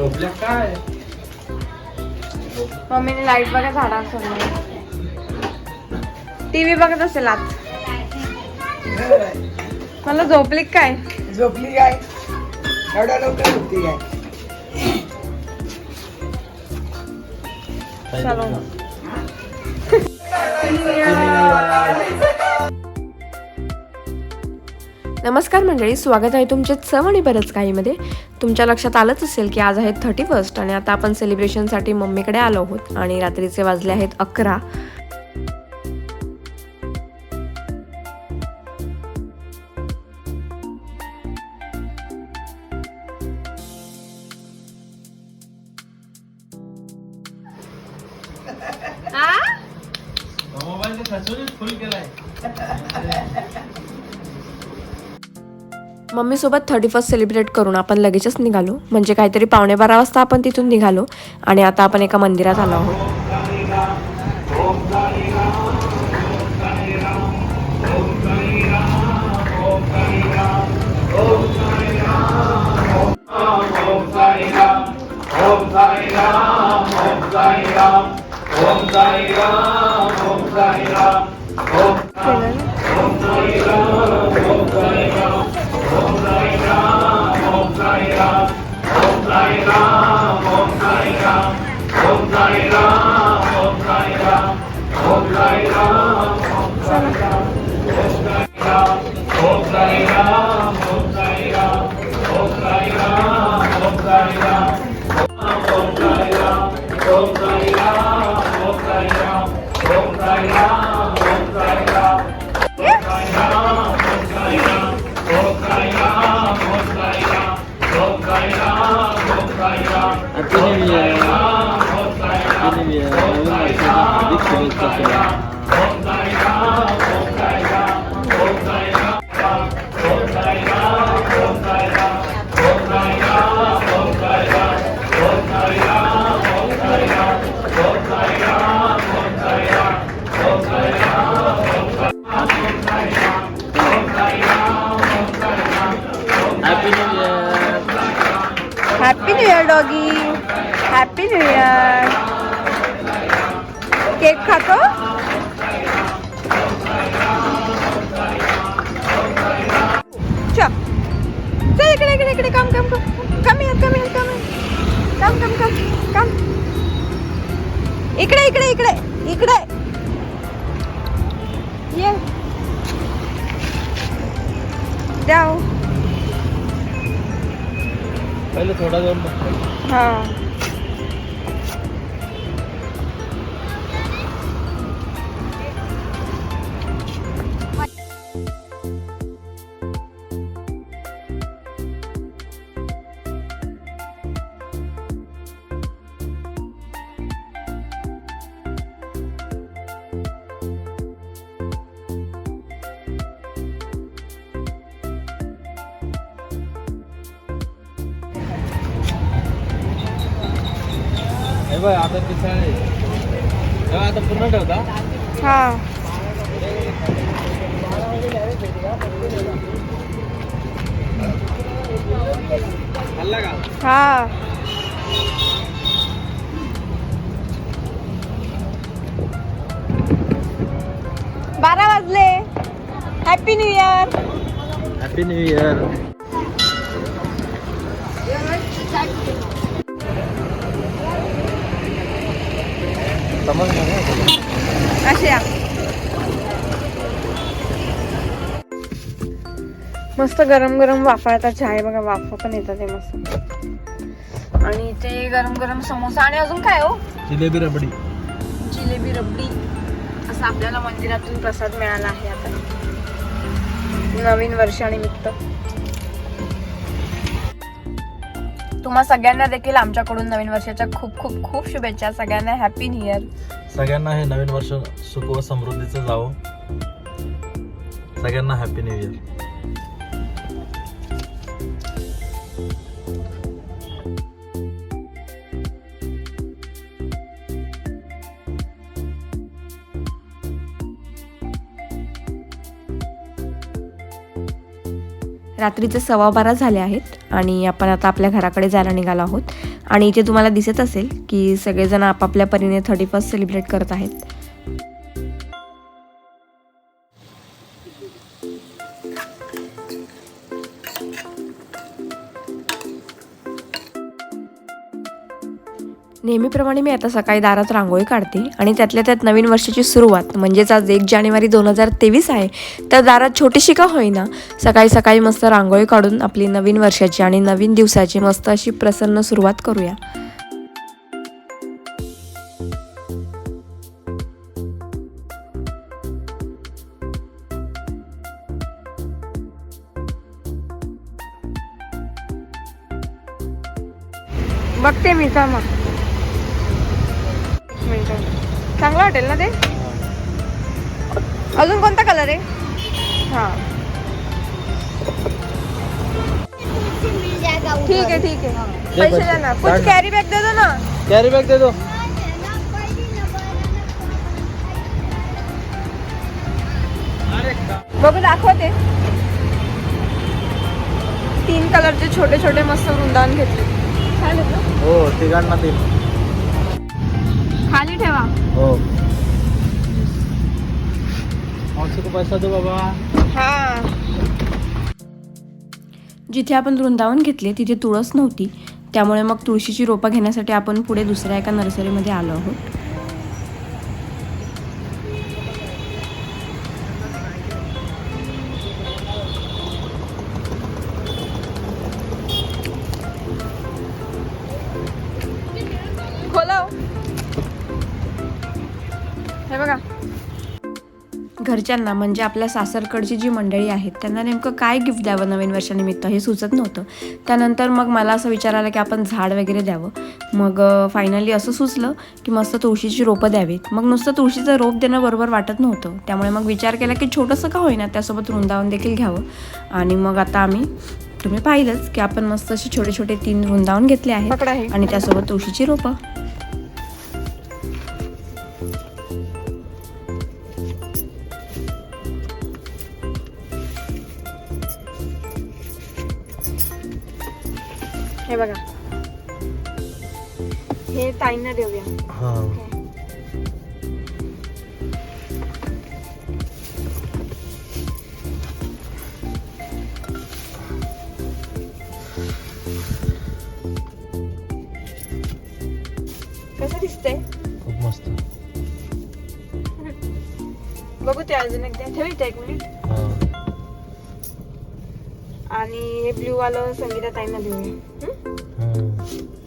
का काय? मम्मीने लाइट बघा झाडा टीव्ही बघत असेल आत मला झोपली का काय? झोपली काय? एवढ्या लवकर झोपली काय? चलो. नमस्कार मंडळी स्वागत आहे तुमचे चव आणि बरंच काहीमध्ये. तुमच्या लक्षात आलंच असेल की आज आहे थर्टी फर्स्ट आणि आता आपण सेलिब्रेशनसाठी मम्मीकडे आलो आहोत आणि रात्रीचे वाजले आहेत अकरा. मम्मीसोबत थर्टी फर्स्ट सेलिब्रेट करून आपण लगेचच निघालो. म्हणजे काहीतरी पावणे बारा वाजता आपण तिथून निघालो आणि आता आपण एका मंदिरात आलो आहोत. Sai Ram, Om Sai Ram, Om Sai Ram, Om Sai Ram, Om Sai Ram, Om Sai Ram, Om Sai Ram, Om Sai Ram, Om Sai Ram, Om Sai Ram, Om Sai Ram. Ini dia, ini 走起来 cake खातो. चल. चल इकडे इकडे इकडे कम कम कम कम कम कम कम कम कम कम इकडे इकडे इकडे इकडे. ये. द्याव पहिले थोडा जाऊन हा. बघ आता पिसाळे आता पुन्हा ठेवता? हा. खाल्ला का? हा. बारा वाजले. Happy new year happy new year मस्त गरम गरम वाफाळता चहा बघा वाफा पण येतात ते मस्त. आणि इथे गरम गरम समोसा आणि अजून काय हो? जिलेबी रबडी. जिलेबी रबडी. असं आपल्याला मंदिरातून प्रसाद मिळाला आहे आता. नवीन वर्षानिमित्त. तुम्हा सगळ्यांना देखील आमच्याकडून नवीन वर्षाच्या खूप खूप खूप शुभेच्छा. सगळ्यांना हॅपी न्यू इयर सगळ्यांना हे नवीन वर्ष सुख व समृद्धीचं जावं. सगळ्यांना हॅपी न्यू इयर रात्रीचे सव्वा बारा झाले आहेत आणि आपण आता आपल्या घराकडे जायला निघालो आहोत. आणि इथे तुम्हाला दिसत असेल की सगळेजण आपापल्या परीने थर्टी फर्स्ट सेलिब्रेट करत आहेत. नेहमीप्रमाणे मी आता सकाळी दारात रांगोळी काढते आणि त्यातल्या त्यात नवीन वर्षाची सुरुवात म्हणजेच आज एक जानेवारी दोन हजार तेवीस आहे. तर दारात छोटीशी का होईना सकाळी सकाळी मस्त रांगोळी काढून आपली नवीन वर्षाची आणि नवीन दिवसाची मस्त अशी प्रसन्न सुरुवात करूया. बघते मी जा चांगलं वाटेल ना ते? अजून कोणता कलर आहे? हा. ठीक आहे ठीक आहे. पैसे द्या ना. कुछ कॅरी बॅग दे दो ना. कॅरी बॅग दे दो. बघू दाखवते. तीन कलरचे छोटे छोटे मस्त वृंदावन घेतले. छान आहेत ना? हो तिघांना तीन. खाली ठेवा. हो. को पैसा दो बाबा. हा. जिथे आपण वृंदावन घेतले तिथे तुळस नव्हती. त्यामुळे मग तुळशीची रोपं घेण्यासाठी आपण पुढे दुसऱ्या एका नर्सरीमध्ये आलो आहोत. खोला. हे बघा. घरच्यांना म्हणजे आपल्या सासरकडची जी मंडळी आहेत त्यांना नेमकं काय गिफ्ट द्यावं नवीन वर्षानिमित्त हे सुचत नव्हतं. त्यानंतर मग मला असं विचार आला की आपण झाड वगैरे द्यावं. मग फायनली असं सुचलं की मस्त तुळशीची रोपं द्यावीत. मग नुसतं तुळशीचं रोप देणं बरोबर वाटत नव्हतं. त्यामुळे मग विचार केला की छोटंसं का होईना त्यासोबत वृंदावन देखील घ्यावं. आणि मग आता आम्ही तुम्ही पाहिलंच की आपण मस्त असे छोटे छोटे तीन वृंदावन घेतले आहेत. आणि त्यासोबत तुळशीची रोपं. हे बघा. हे ताईंना देऊया. हा. कसं दिसतंय? खूप मस्त. बघू ते अजून एकदा. ठेव इथे एक मिनिट. आणि हे ब्ल्यू वालं संगीता ताईंना देऊया. हं? हम्म.